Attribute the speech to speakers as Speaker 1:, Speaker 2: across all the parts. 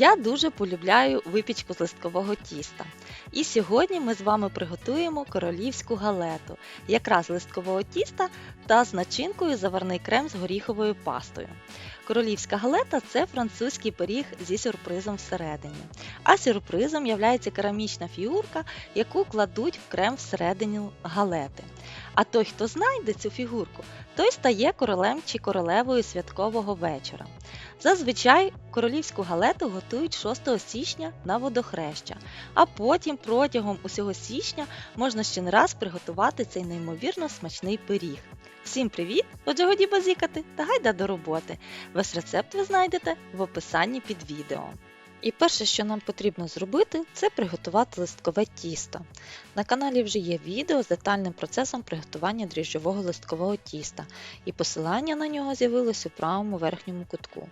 Speaker 1: Я дуже полюбляю випічку з листкового тіста. І сьогодні ми з вами приготуємо королівську галету, якраз листкового тіста та з начинкою заварний крем з горіховою пастою. Королівська галета це французький пиріг зі сюрпризом всередині. А сюрпризом є керамічна фігурка, яку кладуть в крем всередині галети. А той, хто знайде цю фігурку, той стає королем чи королевою святкового вечора. Зазвичай королівську галету готують 6 січня на водохреща, а потім протягом усього січня можна ще не раз приготувати цей неймовірно смачний пиріг. Всім привіт! Отже, годі базікати та гайда до роботи. Весь рецепт ви знайдете в описанні під відео. І перше, що нам потрібно зробити, це приготувати листкове тісто. На каналі вже є відео з детальним процесом приготування дріжджового листкового тіста, і посилання на нього з'явилось у правому верхньому кутку.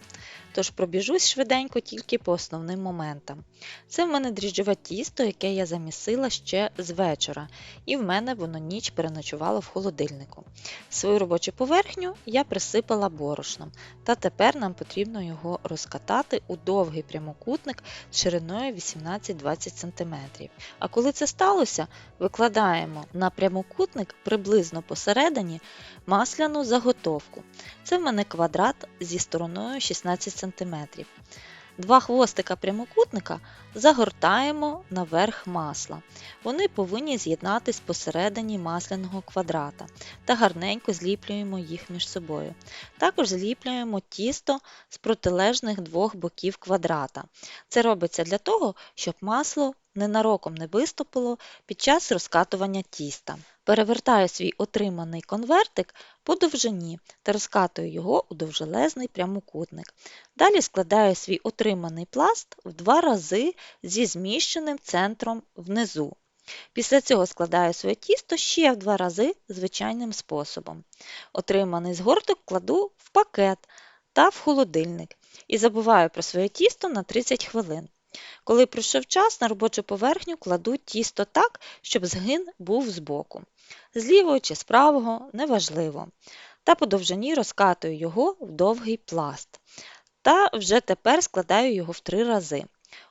Speaker 1: Тож пробіжусь швиденько тільки по основним моментам. Це в мене дріжджове тісто, яке я замісила ще з вечора, і в мене воно ніч переночувало в холодильнику. Свою робочу поверхню я присипала борошном, та тепер нам потрібно його розкатати у довгий прямокутник шириною 18-20 см. А коли це сталося, викладаємо на прямокутник приблизно посередині масляну заготовку. Це в мене квадрат зі стороною 16 см. Два хвостика прямокутника загортаємо наверх масла. Вони повинні з'єднатись посередині масляного квадрата та гарненько зліплюємо їх між собою. Також зліплюємо тісто з протилежних двох боків квадрата. Це робиться для того, щоб масло ненароком не виступило під час розкатування тіста. Перевертаю свій отриманий конвертик по довжині та розкатую його у довжелезний прямокутник. Далі складаю свій отриманий пласт в два рази зі зміщеним центром внизу. Після цього складаю своє тісто ще в два рази звичайним способом. Отриманий згорток кладу в пакет та в холодильник і забуваю про своє тісто на 30 хвилин. Коли пройшов час, на робочу поверхню кладу тісто так, щоб згин був збоку. З лівого чи з правого неважливо. Та по довжині розкатую його в довгий пласт. Та вже тепер складаю його в три рази.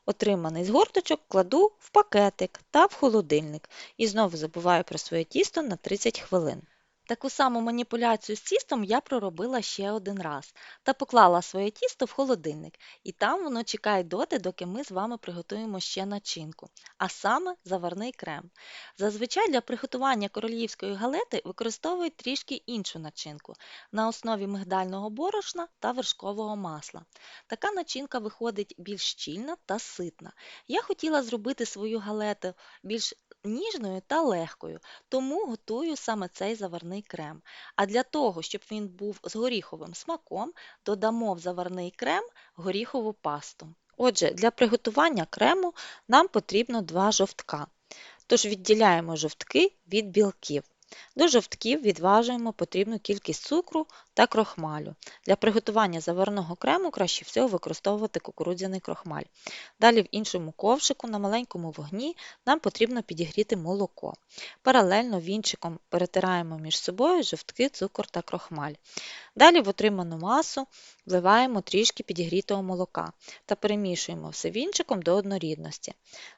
Speaker 1: Отриманий згорточок кладу в пакетик та в холодильник і знову забуваю про своє тісто на 30 хвилин. Таку саму маніпуляцію з тістом я проробила ще один раз та поклала своє тісто в холодильник, і там воно чекає доти, доки ми з вами приготуємо ще начинку, а саме заварний крем. Зазвичай для приготування королівської галети використовують трішки іншу начинку на основі мигдального борошна та вершкового масла. Така начинка виходить більш щільна та ситна. Я хотіла зробити свою галету більш ніжною та легкою, тому готую саме цей заварний крем. А для того, щоб він був з горіховим смаком, додамо в заварний крем горіхову пасту. Отже, для приготування крему нам потрібно два жовтка. Тож відділяємо жовтки від білків. До жовтків відважуємо потрібну кількість цукру та крохмалю. Для приготування заварного крему краще всього використовувати кукурудзяний крохмаль. Далі в іншому ковшику на маленькому вогні нам потрібно підігріти молоко. Паралельно вінчиком перетираємо між собою жовтки, цукор та крохмаль. Далі в отриману масу вливаємо трішки підігрітого молока та перемішуємо все вінчиком до однорідності.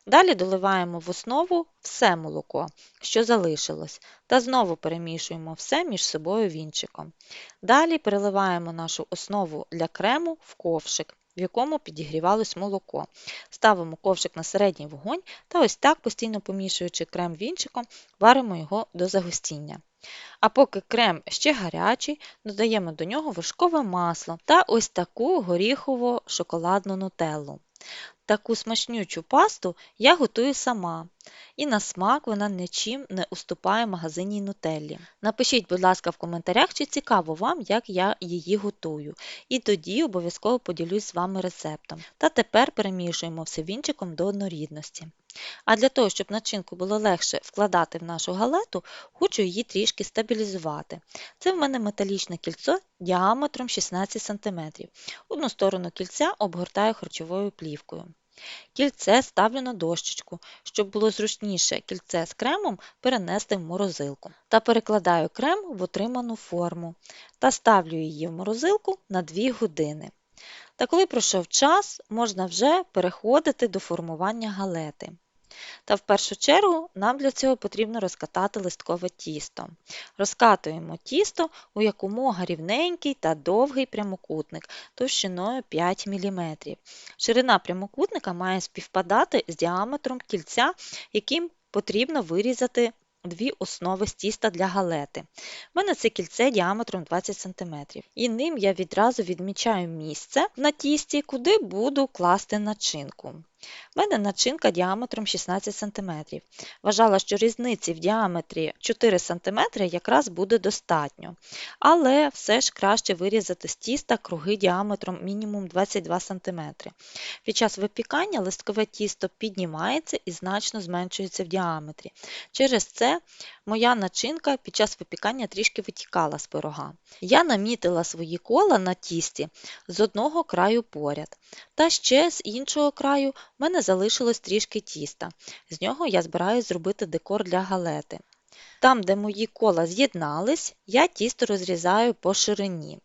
Speaker 1: Далі доливаємо в основу все молоко, що залишилось, та знову перемішуємо все між собою вінчиком. Далі переливаємо нашу основу для крему в ковшик, в якому підігрівалось молоко. Ставимо ковшик на середній вогонь та ось так, постійно помішуючи крем вінчиком, варимо його до загустіння. А поки крем ще гарячий, додаємо до нього вершкове масло та ось таку горіхово шоколадну нутеллу. Таку смачнючу пасту я готую сама, і на смак вона нічим не уступає магазинній нутеллі. Напишіть, будь ласка, в коментарях, чи цікаво вам, як я її готую. І тоді обов'язково поділюсь з вами рецептом. Та тепер перемішуємо все вінчиком до однорідності. А для того, щоб начинку було легше вкладати в нашу галету, хочу її трішки стабілізувати. Це в мене металічне кільцо діаметром 16 см. Одну сторону кільця обгортаю харчовою плівкою. Кільце ставлю на дощечку, щоб було зручніше кільце з кремом перенести в морозилку. Та перекладаю крем в отриману форму та ставлю її в морозилку на 2 години. Та коли пройшов час, можна вже переходити до формування галети. Та в першу чергу нам для цього потрібно розкатати листкове тісто. Розкатуємо тісто у якомога рівненький та довгий прямокутник товщиною 5 мм. Ширина прямокутника має співпадати з діаметром кільця, яким потрібно вирізати дві основи з тіста для галети. У мене це кільце діаметром 20 см. І ним я відразу відмічаю місце на тісті, куди буду класти начинку. У мене начинка діаметром 16 см. Вважала, що різниці в діаметрі 4 см якраз буде достатньо. Але все ж краще вирізати з тіста круги діаметром мінімум 22 см. Під час випікання листкове тісто піднімається і значно зменшується в діаметрі. Через це моя начинка під час випікання трішки витікала з пирога. Я намітила свої кола на тісті з одного краю поряд. Та ще з іншого краю в мене залишилось трішки тіста. З нього я збираюсь зробити декор для галети. Там, де мої кола з'єднались, я тісто розрізаю по ширині.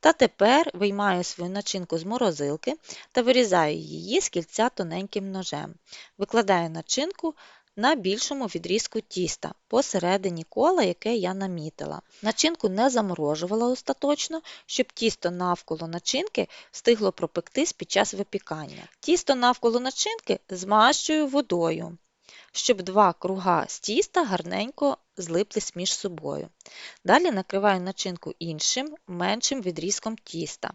Speaker 1: Та тепер виймаю свою начинку з морозилки та вирізаю її з кільця тоненьким ножем. Викладаю начинку на більшому відрізку тіста посередині кола, яке я намітила. Начинку не заморожувала остаточно, щоб тісто навколо начинки встигло пропектись під час випікання. Тісто навколо начинки змащую водою, щоб два круга з тіста гарненько злиплись між собою. Далі накриваю начинку іншим, меншим відрізком тіста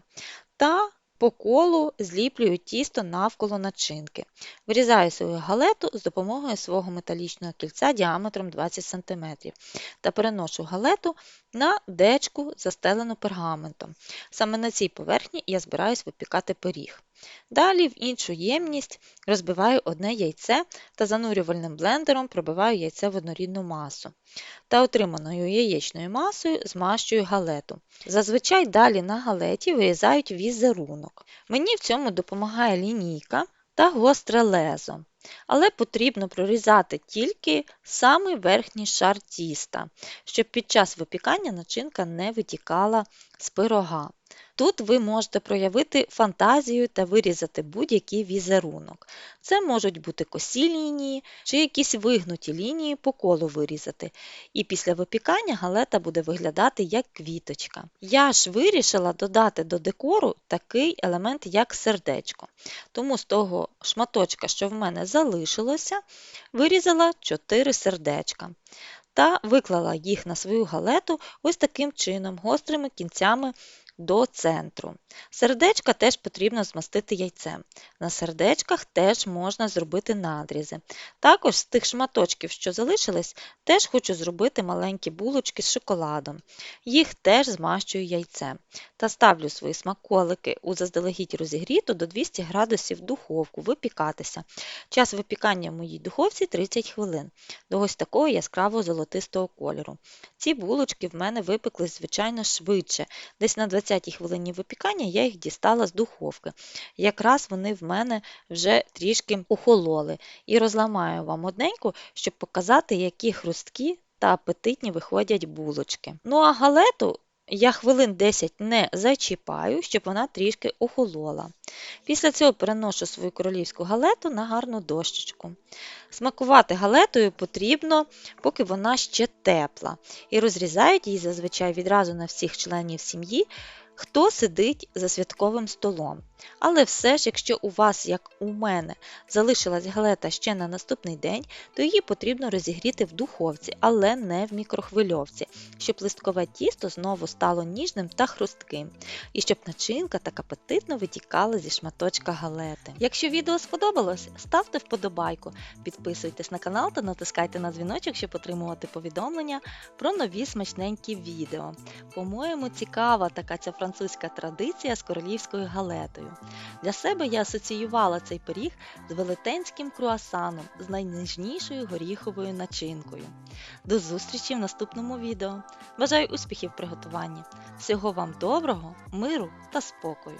Speaker 1: та по колу зліплюю тісто навколо начинки. Вирізаю свою галету з допомогою свого металічного кільця діаметром 20 см та переношу галету на дечку, застелену пергаментом. Саме на цій поверхні я збираюсь випікати пиріг. Далі в іншу ємність розбиваю одне яйце та занурювальним блендером пробиваю яйце в однорідну масу. Та отриманою яєчною масою змащую галету. Зазвичай далі на галеті вирізають візерунок. Мені в цьому допомагає лінійка та гостре лезо. Але потрібно прорізати тільки самий верхній шар тіста, щоб під час випікання начинка не витікала з пирога. Тут ви можете проявити фантазію та вирізати будь-який візерунок. Це можуть бути косі лінії чи якісь вигнуті лінії по колу вирізати. І після випікання галета буде виглядати як квіточка. Я ж вирішила додати до декору такий елемент, як сердечко. Тому з того шматочка, що в мене залишилося, вирізала 4 сердечка. Та виклала їх на свою галету ось таким чином, гострими кінцями до центру. Сердечка теж потрібно змастити яйцем. На сердечках теж можна зробити надрізи. Також з тих шматочків, що залишились, теж хочу зробити маленькі булочки з шоколадом. Їх теж змащую яйцем. Та ставлю свої смаколики у заздалегідь розігріту до 200 градусів духовку випікатися. Час випікання в моїй духовці 30 хвилин, до ось такого яскраво золотистого кольору. Ці булочки в мене випеклись, звичайно, швидше, десь на 20-й хвилині випікання я їх дістала з духовки. Якраз вони в мене вже трішки охололи. І розламаю вам одненьку, щоб показати, які хрусткі та апетитні виходять булочки. Ну а галету я хвилин 10 не зачіпаю, щоб вона трішки охолола. Після цього переношу свою королівську галету на гарну дощечку. Смакувати галетою потрібно, поки вона ще тепла, і розрізають її зазвичай відразу на всіх членів сім'ї, хто сидить за святковим столом. Але все ж, якщо у вас, як у мене, залишилась галета ще на наступний день, то її потрібно розігріти в духовці, але не в мікрохвильовці, щоб листкове тісто знову стало ніжним та хрустким, і щоб начинка так апетитно витікала зі шматочка галети. Якщо відео сподобалось, ставте вподобайку, підписуйтесь на канал та натискайте на дзвіночок, щоб отримувати повідомлення про нові смачненькі відео. По-моєму, цікава така ця французька традиція з королівською галетою. Для себе я асоціювала цей пиріг з велетенським круасаном з найніжнішою горіховою начинкою. До зустрічі в наступному відео. Бажаю успіхів в приготуванні. Всього вам доброго, миру та спокою!